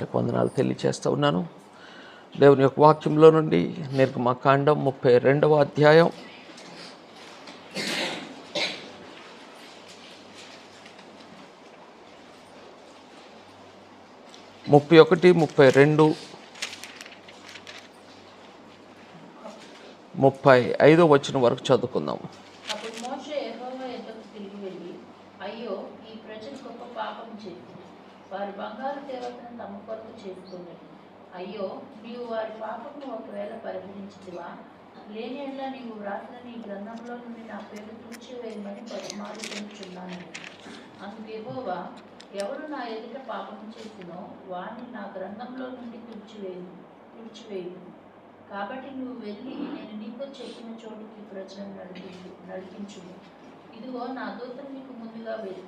నీకు వందనాలు తెలియచేస్తూ ఉన్నాను. దేవుని యొక్క వాక్యంలో నుండి నిర్గమకాండం ముప్పై రెండవ అధ్యాయం. ముప్పై ఒకటి ముప్పై రెండు ముప్పై ఐదో వచ్చిన వరకు చదువుకుందాం అప్పుడు మోషే యెహోవా యొద్దకు తిరిగి వెళ్ళి అయ్యో ఈ ప్రజలు గొప్ప పాపం చేసింది వారి బంగారు దేవతను తమ కొరకు చేసుకున్నది అయ్యో నీవు వారి పాపము ఒకవేళ పరిహరించుదువా లేని నీవు వ్రాసిన నీ గ్రంథంలో నుండి నా పేరు తుడిచివేయమని బతిమాలుకుంటున్నాను అందుకు యెహోవా ఎవరు నా ఎదుట పాపం చేసినో వాణ్ణి నా గ్రంథంలో నుండి తుడిచివేయు తుడిచివేయు కాబట్టి నువ్వు వెళ్ళి నేను నీకు చెప్పిన చోటుకి ప్రజలను నడిపించు నడిపించు ఇదిగో నా దూత నీకు ముందుగా వెళ్ళు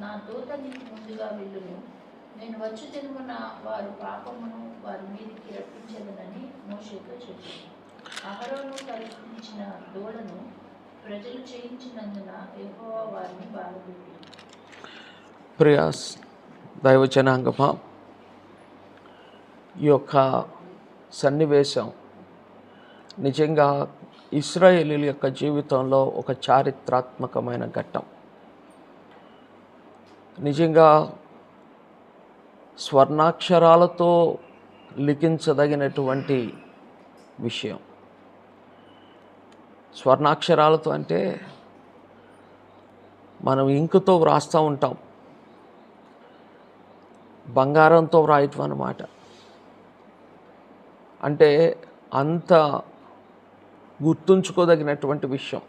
నా దూత నీకు ముందుగా వెళ్ళును నేను వచ్చి తిరుగున వారు పాపమును వారి మీదకి రప్పించదనని మోషేతో చెప్పింది అహరోను కల్పించిన దూడను ప్రజలు చేయించినందున యెహోవా వారిని బాధపెట్టి ప్రియాస్ దైవజనాంగమా ఈ యొక్క సన్నివేశం నిజంగా ఇస్రాయేలీల యొక్క జీవితంలో ఒక చారిత్రాత్మకమైన ఘట్టం. నిజంగా స్వర్ణాక్షరాలతో లిఖించదగినటువంటి విషయం. స్వర్ణాక్షరాలతో అంటే మనం ఇంకుతో వ్రాస్తూ ఉంటాం. బంగారంతో వ్రాయటం అన్నమాట. అంటే అంత గుర్తుంచుకోదగినటువంటి విషయం.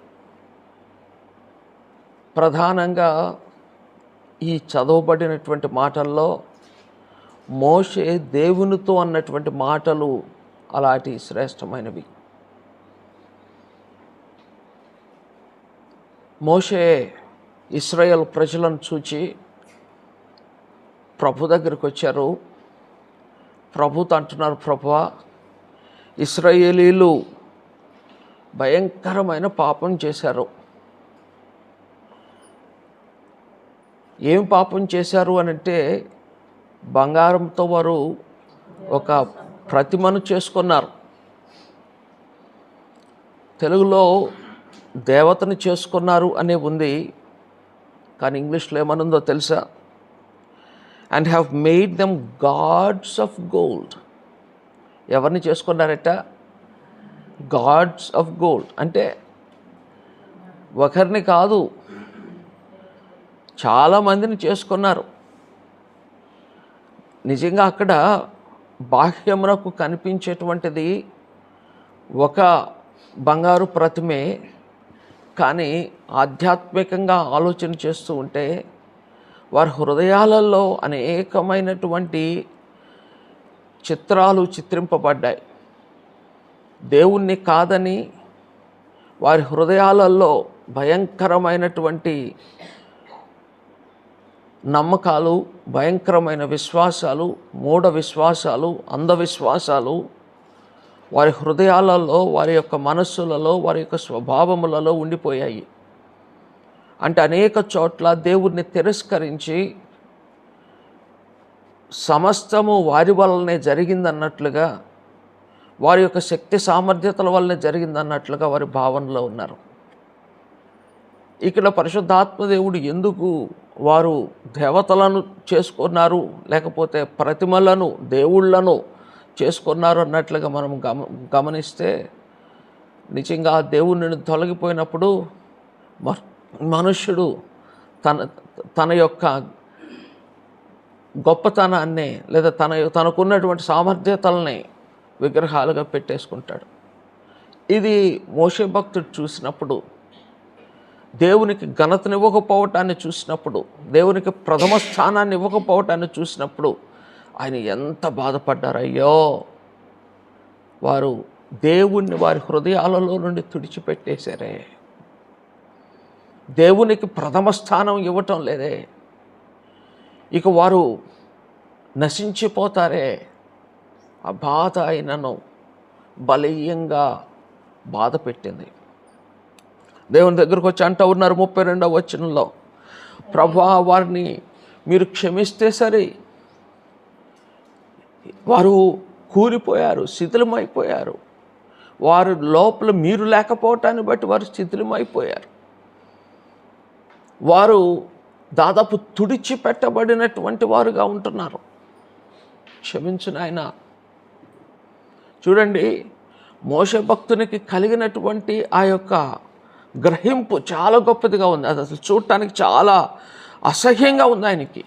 ప్రధానంగా ఈ చదవబడినటువంటి మాటల్లో మోషే దేవునితో అన్నటువంటి మాటలు అలాంటి శ్రేష్టమైనవి. మోషే ఇస్రాయల్ ప్రజలను చూచి ప్రభు దగ్గరికి వచ్చారు. ప్రభుతో అంటున్నారు ప్రభు ఇస్రాయేలీలు భయంకరమైన పాపం చేశారు. ఏం పాపం చేశారు అని అంటే బంగారంతో వారు ఒక ప్రతిమను చేసుకున్నారు. తెలుగులో దేవతను చేసుకున్నారు అనే ఉంది కానీ ఇంగ్లీష్లో ఏమనుందో తెలుసా? And have made them gods of gold ఎవరిని చేసుకున్నారట? గాడ్స్ ఆఫ్ గోల్డ్ అంటే ఒకరిని కాదు చాలామందిని చేసుకున్నారు. నిజంగా అక్కడ బాహ్యమునకు కనిపించేటువంటిది ఒక బంగారు ప్రతిమే. కానీ ఆధ్యాత్మికంగా ఆలోచన చేస్తూ ఉంటే వారి హృదయాలలో అనేకమైనటువంటి చిత్రాలు చిత్రింపబడ్డాయి. దేవుణ్ణి కాదని వారి హృదయాలలో భయంకరమైనటువంటి నమ్మకాలు భయంకరమైన విశ్వాసాలు మూఢ విశ్వాసాలు అంధవిశ్వాసాలు వారి హృదయాలలో వారి యొక్క మనస్సులలో వారి యొక్క స్వభావములలో ఉండిపోయాయి. అంటే అనేక చోట్ల దేవుణ్ణి తిరస్కరించి సమస్తము వారి వల్లనే జరిగిందన్నట్లుగా వారి యొక్క శక్తి సామర్థ్యతల వల్లనే జరిగిందన్నట్లుగా వారి భావనలో ఉన్నారు. ఇక్కడ పరిశుద్ధాత్మ దేవుడు ఎందుకు వారు దేవతలను చేసుకున్నారు లేకపోతే ప్రతిమలను దేవుళ్ళను చేసుకున్నారు అన్నట్లుగా మనం గమ గమనిస్తే నిజంగా ఆ దేవుడిని తొలగిపోయినప్పుడు మనుష్యుడు తన తన యొక్క గొప్పతనాన్ని లేదా తన తనకున్నటువంటి సామర్థ్యతల్ని విగ్రహాలుగా పెట్టేసుకుంటాడు. ఇది మోషే భక్తుడు చూసినప్పుడు దేవునికి ఘనతనివ్వకపోవటాన్ని చూసినప్పుడు దేవునికి ప్రథమ స్థానాన్ని ఇవ్వకపోవటాన్ని చూసినప్పుడు ఆయన ఎంత బాధపడ్డారయ్యో వారు దేవుణ్ణి వారి హృదయాలలో నుండి తుడిచిపెట్టేశారే. దేవునికి ప్రథమ స్థానం ఇవ్వటం లేదే. ఇక వారు నశించిపోతారే. ఆ బాధ ఆయనను బలీయంగా బాధ పెట్టింది దేవుని దగ్గరకు వచ్చి అంటూ ఉన్నారు ముప్పై రెండవ వచనంలో. ప్రభా వారిని మీరు క్షమిస్తే సరే. వారు కూలిపోయారు శిథిలమైపోయారు. వారు లోపల మీరు లేకపోవటాన్ని బట్టి వారు శిథిలమైపోయారు. వారు దాదాపు తుడిచిపెట్టబడినటువంటి వారుగా ఉంటున్నారు. క్షమించిన ఆయన చూడండి మోస భక్తునికి కలిగినటువంటి ఆ యొక్క గ్రహింపు చాలా గొప్పదిగా ఉంది. అది అసలు చూడటానికి చాలా అసహ్యంగా ఉంది ఆయనకి.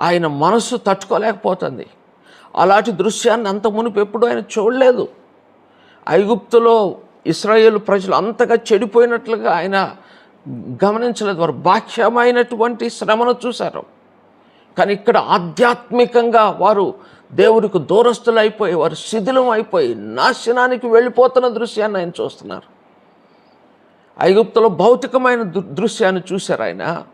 ఆయన మనస్సు తట్టుకోలేకపోతుంది. అలాంటి దృశ్యాన్ని అంత మునుపు ఎప్పుడు ఆయన చూడలేదు. ఐగుప్తులో ఇస్రాయేల్ ప్రజలు అంతగా చెడిపోయినట్లుగా ఆయన గమనించలేదు. వారు బాహ్యమైనటువంటి శ్రమను చూశారు. కానీ ఇక్కడ ఆధ్యాత్మికంగా వారు దేవుడికి దూరస్తులైపోయి అయిపోయి వారు శిథిలం అయిపోయి నాశనానికి వెళ్ళిపోతున్న దృశ్యాన్ని ఆయన చూస్తున్నారు. ఐగుప్తులో భౌతికమైన దృ- దృశ్యాన్ని చూశారు ఆయన.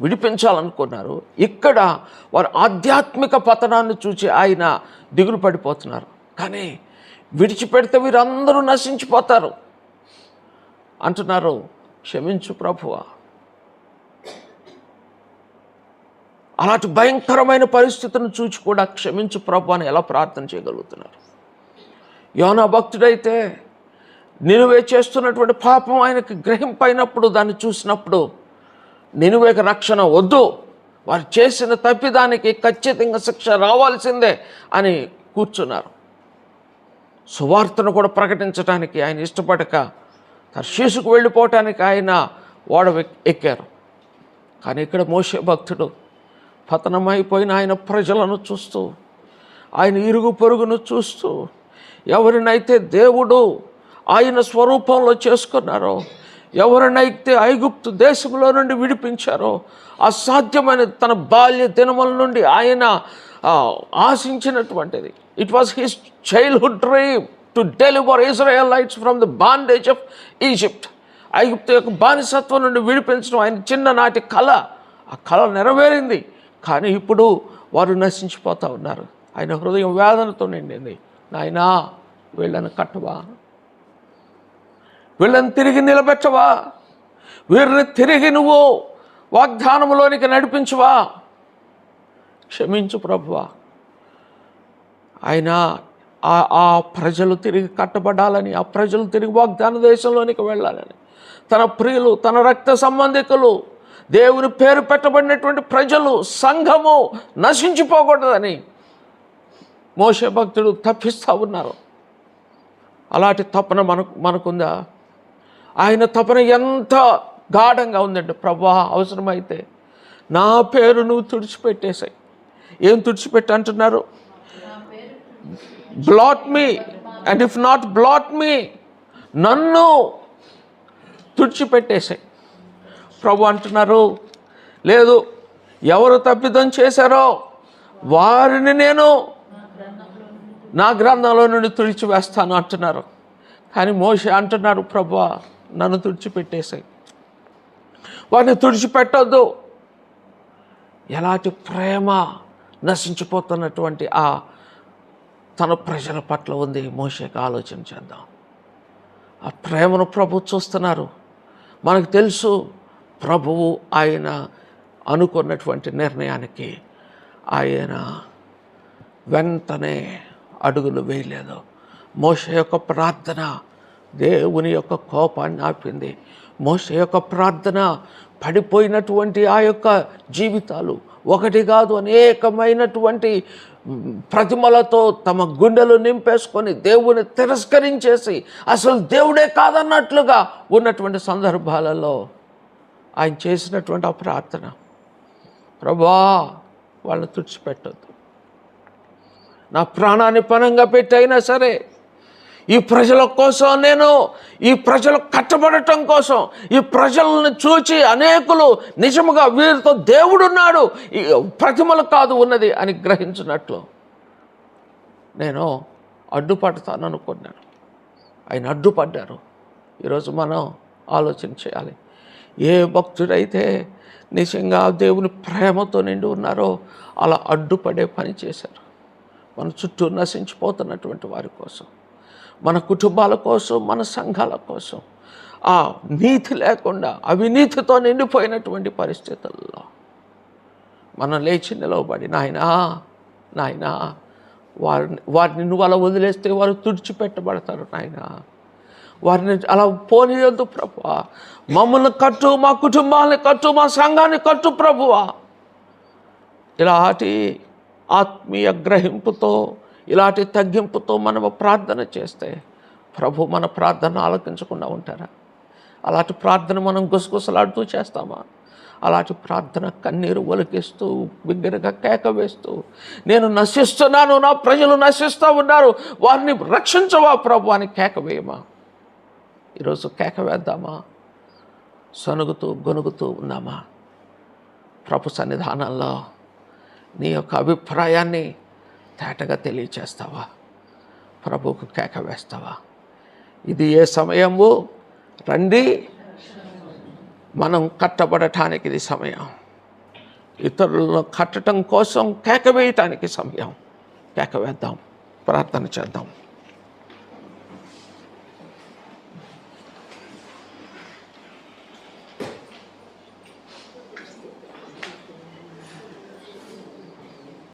విడిపించాలనుకున్నారు. ఇక్కడ వారు ఆధ్యాత్మిక పతనాన్ని చూసి ఆయన దిగులు పడిపోతున్నారు. కానీ విడిచిపెడితే వీరందరూ నశించిపోతారు. అంటున్నారు క్షమించు ప్రభువ. అలాంటి భయంకరమైన పరిస్థితులను చూచి కూడా క్షమించు ప్రభు అని ఎలా ప్రార్థన చేయగలుగుతున్నారు? యోనా భక్తుడైతే నినువే చేస్తున్నటువంటి పాపం ఆయనకి గ్రహింపైనప్పుడు దాన్ని చూసినప్పుడు నినువేక రక్షణ వద్దు. వారు చేసిన తప్పిదానికి ఖచ్చితంగా శిక్ష రావాల్సిందే అని కూర్చున్నారు. సువార్తను కూడా ప్రకటించడానికి ఆయన ఇష్టపడక తర్శీసుకు వెళ్ళిపోవటానికి ఆయన ఓడ ఎక్కారు. కానీ ఇక్కడ మోసే భక్తుడు పతనమైపోయిన ఆయన ప్రజలను చూస్తూ ఆయన ఇరుగు పొరుగును చూస్తూ ఎవరినైతే దేవుడు ఆయన స్వరూపంలో చేసుకున్నారో? ఎవరినైతే ఐగుప్తు దేశంలో నుండి విడిపించారో? అసాధ్యమైన తన బాల్య దినముల నుండి ఆయన ఆశించినటువంటిది. It was his childhood dream to deliver Israelites from the bondage of Egypt ఐగుప్తు యొక్క బానిసత్వం నుండి విడిపించడం ఆయన చిన్ననాటి కళ. ఆ కళ నెరవేరింది. కానీ ఇప్పుడు వారు నశించిపోతూ ఉన్నారు. ఆయన హృదయం వేదనతో నిండింది. నాయనా వీళ్ళని కట్టవా? వీళ్ళని తిరిగి నిలబెట్టవా? వీరిని తిరిగి నువ్వు వాగ్దానంలోనికి నడిపించవా? క్షమించు ప్రభువా. ఆయన ఆ ఆ ప్రజలు తిరిగి కట్టబడాలని ఆ ప్రజలు తిరిగి వాగ్దాన దేశంలోనికి వెళ్ళాలని తన ప్రియులు తన రక్త సంబంధికులు దేవుని పేరు పెట్టబడినటువంటి ప్రజలు సంఘము నశించిపోకూడదని మోసే భక్తుడు తప్పిస్తూ ఉన్నారు. అలాంటి తపన మనకు మనకుందా? ఆయన తపన ఎంత గాఢంగా ఉందండి ప్రభా అవసరమైతే నా పేరు నువ్వు తుడిచిపెట్టేశాయి ఏం తుడిచిపెట్టి అంటున్నారు? Blot me and if not blot me నన్ను తుడిచిపెట్టేశాయి ప్రభు అంటున్నారు లేదు ఎవరు తప్పిదం చేశారో వారిని నేను నా గ్రంథంలో నుండి తుడిచివేస్తాను అంటున్నారు. కానీ మోషే అంటున్నారు ప్రభా నన్ను తుడిచిపెట్టేశాయి. వారిని తుడిచిపెట్టొద్దు. ఎలాంటి ప్రేమ నశించిపోతున్నటువంటి ఆ తన ప్రజల పట్ల ఉంది మోషేకి ఆలోచన చేద్దాం. ఆ ప్రేమను ప్రభు చూస్తున్నారు. మనకు తెలుసు ప్రభువు ఆయన అనుకున్నటువంటి నిర్ణయానికి ఆయన వెంటనే అడుగులు వేయలేదు. మోష యొక్క ప్రార్థన దేవుని యొక్క కోపాన్ని ఆపింది. మోష యొక్క ప్రార్థన పడిపోయినటువంటి ఆ యొక్క జీవితాలు ఒకటి కాదు అనేకమైనటువంటి ప్రతిమలతో తమ గుండెలు నింపేసుకొని దేవుని తిరస్కరించేసి అసలు దేవుడే కాదన్నట్లుగా ఉన్నటువంటి సందర్భాలలో ఆయన చేసినటువంటి ఆ ప్రార్థన. ప్రభా వాళ్ళని తుడిచిపెట్టద్దు. నా ప్రాణాన్ని పణంగా పెట్టైనా సరే ఈ ప్రజల కోసం నేను ఈ ప్రజలు కట్టబడటం కోసం ఈ ప్రజలను చూచి అనేకులు నిజముగా వీరితో దేవుడున్నాడు. ఈ ప్రతిమలు కాదు ఉన్నది అని గ్రహించినట్లు నేను అడ్డుపడతాను అనుకున్నాను. ఆయన అడ్డుపడ్డారు. ఈరోజు మనం ఆలోచన చేయాలి. ఏ భక్తుడైతే నిజంగా దేవుని ప్రేమతో నిండి ఉన్నారో అలా అడ్డుపడే పని చేశారు. మన చుట్టూ నశించిపోతున్నటువంటి వారి కోసం. మన కుటుంబాల కోసం మన సంఘాల కోసం. ఆ నీతి లేకుండా అవినీతితో నిండిపోయినటువంటి పరిస్థితుల్లో మనం లేచి నిలవబడి నాయనా నాయనా వారిని వారిని నువ్వు అలా వదిలేస్తే వారు తుడిచిపెట్టబడతారు నాయన. వారిని అలా పోనీయొద్దు ప్రభువా. మమ్మల్ని కట్టు మా కుటుంబాన్ని కట్టు మా సంఘాన్ని కట్టు ప్రభువా. ఇలాంటి ఆత్మీయ గ్రహింపుతో ఇలాంటి తగ్గింపుతో మనము ప్రార్థన చేస్తే ప్రభు మన ప్రార్థన ఆలకించకుండా ఉంటారా? అలాంటి ప్రార్థన మనం గుసగుసలాడుతూ చేస్తామా? అలాంటి ప్రార్థన కన్నీరు ఒలికిస్తూ బిగ్గరగా కేక వేస్తూ నేను నశిస్తున్నాను నా ప్రజలు నశిస్తూ ఉన్నారు వారిని రక్షించవా ప్రభు అని కేక వేయమా? ఈరోజు కేక వేద్దామా? సనుగుతూ గొనుగుతూ ఉన్నామా? ప్రభు సన్నిధానంలో నీ యొక్క అభిప్రాయాన్ని తేటగా తెలియచేస్తావా? ప్రభువుకు కేక వేస్తావా? ఇది ఏ సమయము? రండి. మనం కట్టబడటానికి ఇది సమయం. ఇతరులను కట్టడం కోసం కేక వేయటానికి సమయం. కేక వేద్దాం. ప్రార్థన చేద్దాం.